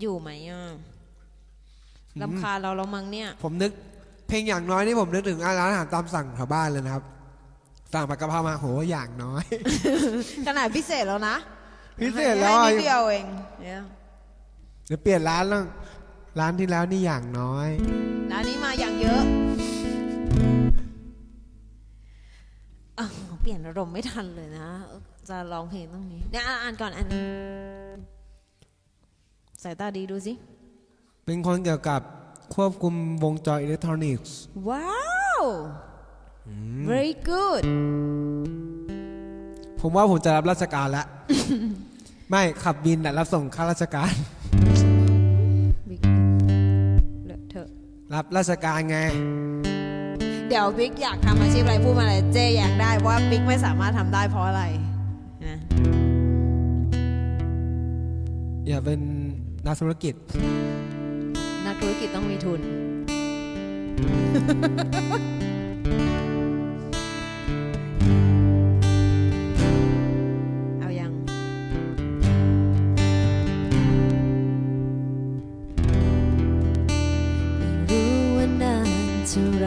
อยู่ไหมอะลำคาญเราแล้วมั้งเนี่ย ผมนึก เพลงอย่างน้อยนี่ผมนึกถึงร้านอาหารตามสั่งแถวบ้านเลยนะครับ สั่งผัดกะเพรามาโหอย่างน้อย ขนาดพิเศษแล้วนะพิเศษแล้วให้อะนิดเดียวเองเนี่ยเดี๋ยวเปลี่ยนร้านแล้วร้านที่แล้วนี่อย่างน้อยร้านนี้มาอย่างเยอะอ้าวเปลี่ยนอารมณ์ไม่ทันเลยนะ จะร้องเพลงต้องนี้เนี่ยอ่านอ่านก่อนอ่าน สายตาดีดูสิ เป็นคนเกี่ยวกับควบคุมวงจรอิเล็กทรอนิกส์ ว้าว very good ผมว่าผมจะรับราชการแล้ว ไม่ขับบินน่ะรับส่งข้าราชการ บิ๊กเลอะเถอะรับราชการไง เดี๋ยวบิ๊กอยากทำอาชีพอะไรพูดมาเลยเจอยากได้ว่าบิ๊กไม่สามารถทำได้เพราะอะไรนะ อย่าเป็น นักธุรกิจ นักธุรกิจต้องมีทุน เอายัง ไม่รู้ว่านานเท่าไร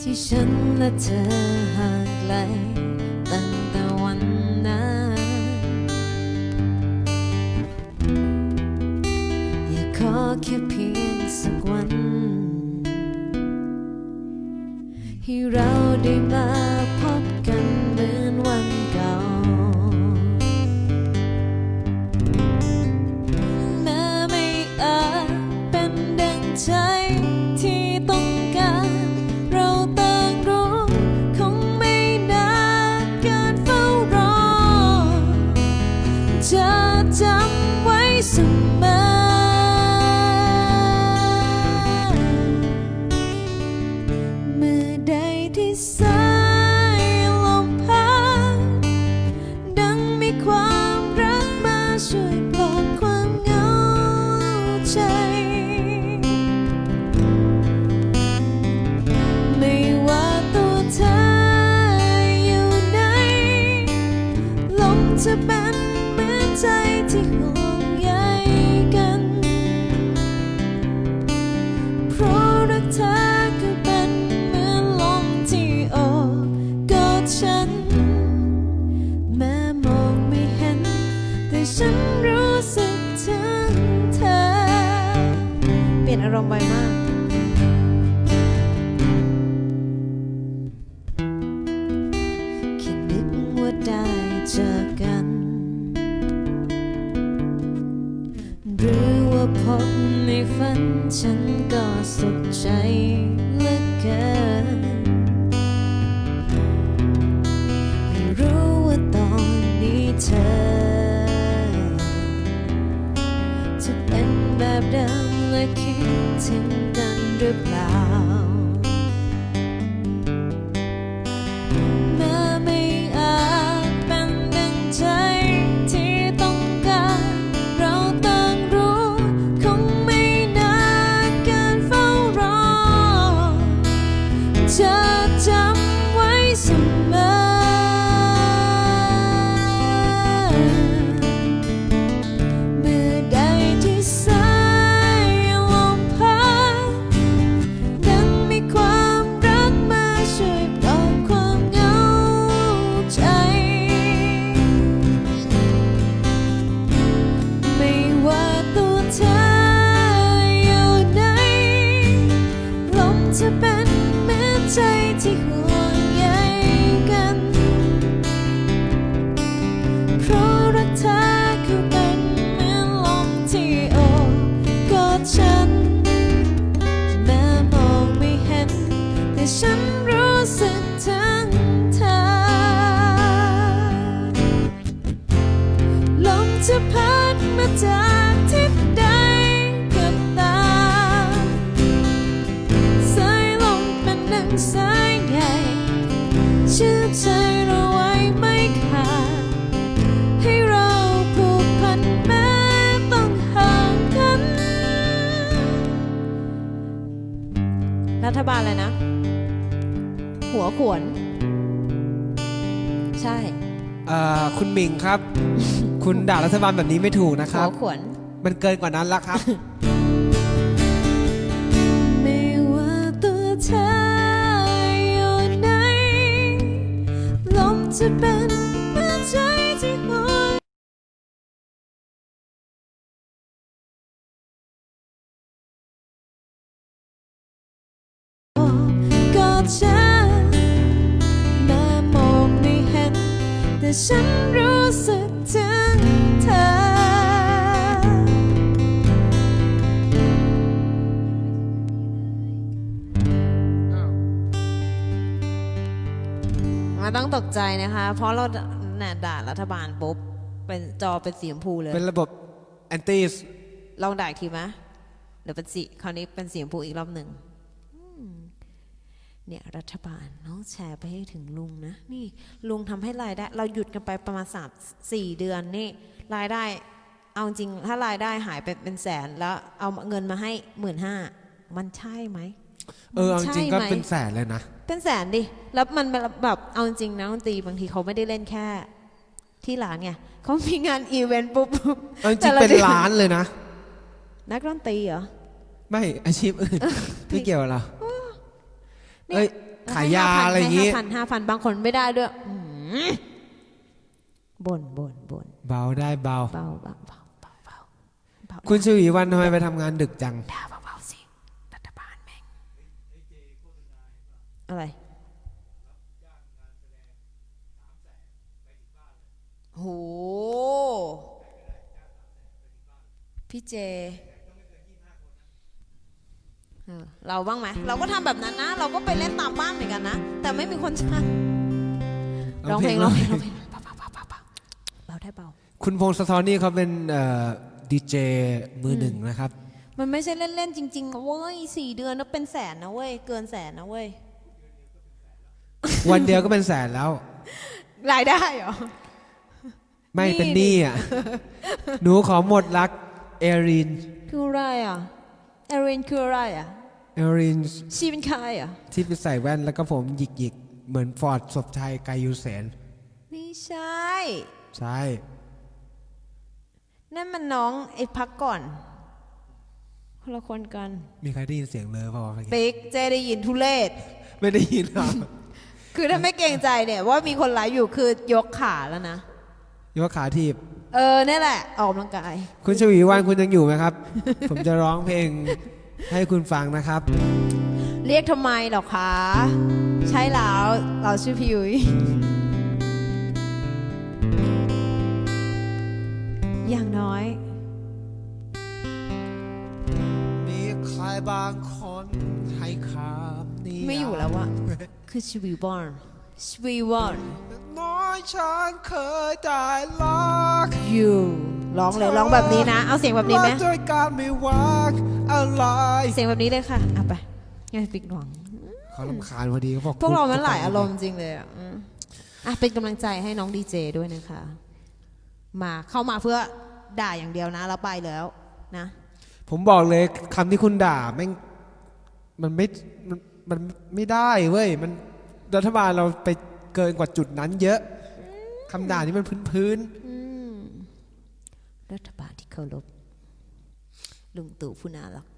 ที่ฉันและเธอห่างไกลตั้ง แค่เพียงสักวัน ให้เราได้มา จะเป็นเหมือนใจที่ห่วงใยกัน เพราะรักเธอก็เป็นเหมือนลมที่โอบกอดฉัน แม้มองไม่เห็น แต่ฉันรู้สึกถึงเธอ เปลี่ยนอารมณ์ไปมากแค่นึกว่าได้เจอกัน ฝันฉันก็สุขใจเหลือเกินไม่รู้ว่าตอนนี้เธอ จะเป็นแบบเดิมและคิดถึงกันหรือเปล่า จะพัดมาจากทิศใดก็ตามสายลมเป็นดังสายใหญ่เชื่อใจเราไว้ไม่ขาดให้เราผูกพันแม้ต้องห่างกัน รัฐบาลอะไรนะ หัวขวน ใช่ อ่อคุณหมิงครับ คุณด่ารัฐบาลแบบนี้ไม่ถูกนะคขรัอบขวน มันเกินกว่านั้นละครับ ไม่ว่าตัวเธออยู่ไหนลมจะเป็นเหมือนใจที่หดก็ฉันแม้มองไม่เห็นแต่ฉันรู้สึกถึง ไม่ต้องตกใจนะคะ เพราะเราน่ะด่ารัฐบาลปุ๊บเป็นจอเป็นสีชมพูเลย เป็นระบบแอนตี้ลองด่าอีกทีไหมเดี๋ยวเป็นสีคราวนี้เป็นสีชมพูอีกรอบหนึ่งอืมเนี่ยรัฐบาลน้องแชร์ไปให้ถึงลุงนะ นี่ลุงทำให้รายได้ เราหยุดกันไปประมาณสามสี่เดือนนี่รายได้ เอาจริงถ้ารายได้หายไปเป็นแสนแล้วเอาเงินมาให้หมื่นห้ามันใช่ไหม เออเอาจริงๆก็ใช่ไหม เป็นแสนเลยนะ เป็นแสนดิ แล้วมันแบบเอาจริงๆนะดนตรีบางทีเขาไม่ได้เล่นแค่ ที่ร้านไงเขามีงานอีเวนต์ปุ๊บเอาจแต่ริงละๆเป็นดือล้านเลยนะ นักดนตรีเหรอ ไม่อาชีพอื่นไม่เกี่ยวเหรอเนี่ย เอ้ยขายยาอะไรอย่างงี้งี้ ห้าพันห้าพันบางคนไม่ได้ด้วยอืมบ่นบ่นบ่นเบาได้เบาเบา เบาเบาเบาเบาเบาคุณชวีวันทำไมไปทำงานดึกจังด่าเบาๆสิรัฐบาลแม่ง อะไรโห พี่เจเออเราบ้างไหม เราก็ทำแบบนั้นนะ เราก็ไปเล่นตามบ้านเหมือนกันนะ แต่ไม่มีคนจ้างร้องเพลงร้องเพลงร้องเพลงเบาเบาเบาเบาเบาเบาได้เบา คุณพงศธรนี่เขาเป็นดีเจมือหนึ่งนะครับ มันไม่ใช่เล่นๆจริงๆนะเว้ยสี่เดือนแล้วเป็นแสนนะเว้ย เกินแสนนะเว้ย วันเดียวก็เป็นแสนแล้ว รายได้เหรอ ไม่นี่เป็นหนี้อะ หนูขอหมดรัก เอรินคืออะไรอะเอรินคืออะไรอะเอรินชีเป็นใครอะที่ไปใส่แว่นแล้วก็ผมหยิกๆเหมือนฟอร์ดศพชัยไกายูเซนไม่ใช่ ใช่ นั่นมันน้องไอ้พักก่อนคนละคนกันมีใครได้ยินเสียงเลยเปล่าวะเมื่อกี้ปิ๊กเจได้ยินทุเลศไม่ได้ยินครับคือถ้าไม่เกรงใจเนี่ยว่ามีคนไลฟ์อยู่คือยกขาแล้วนะยกขาทีบ เออนี่แหละ ออกกำลังกาย คุณชวีวันคุณยังอยู่ไหมครับ ผมจะร้องเพลงให้คุณฟังนะครับ เรียกทำไมเหรอคะ ใช่แล้วเราชื่อพี่ยุ้ยอย่างน้อย มีใครบางคนให้คำนี้ไม่อยู่แล้วอะคือชวีบอนชวีบอนน้อย ฉันเคยได้รัก you ร้องเลยร้องแบบนี้นะ เอาเสียงแบบนี้ไหมรักด้วยการไม่วักอะไรเสียงแบบนี้เลยค่ะเอาไปยังปิกหวังเขาลำคาญพอดีเขาบอกพวกเรามันหลายอารมณ์จริงเลยอะอืมอะเป็นกำลังใจให้น้องดีเจด้วยนะคะ มาเข้ามาเพื่อด่าอย่างเดียวนะแล้วไปแล้วนะ ผมบอกเลยคำที่คุณด่าแม่งมันไม่มันมันไม่ได้เว้ยมันรัฐบาลเราไปเกินกว่าจุดนั้นเยอะ คำด่านี่มันพื้นอืมรัฐบาลที่เคารพลุงตู่ผู้น่ารักๆ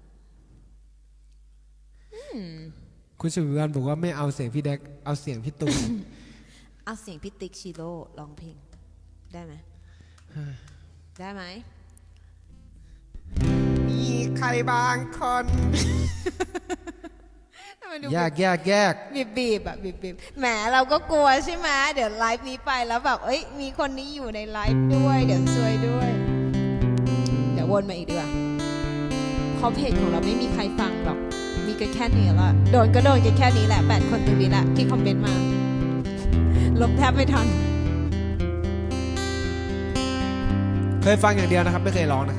คุณชวีวันบอกว่าไม่เอาเสียงพี่แดก เอาเสียงพี่ตูนเอาเสียงพี่ติ๊กชิโร่ร้องเพลง ได้ไหม ได้ไหม มีใครบางคน แยกแยกแยกบีบบีบอะบีบบีบแหมเราก็กลัวใช่ไหมเดี๋ยวไลฟ์นี้ไปแล้วแบบเอ้ยมีคนนี้อยู่ในไลฟ์ด้วย เดี๋ยวช่วยด้วย เดี๋ยววนมาอีกดีกว่าเพราะเพจของเราไม่มีใครฟังหรอกมีกันแค่นี้ละโดนก็โดนกันแค่นี้แหละแปดคนตรงนี้แหละที่คอมเมนต์มาลบแทบไม่ทัน เคยฟังอย่างเดียวนะครับ ไม่เคยร้องนะครับ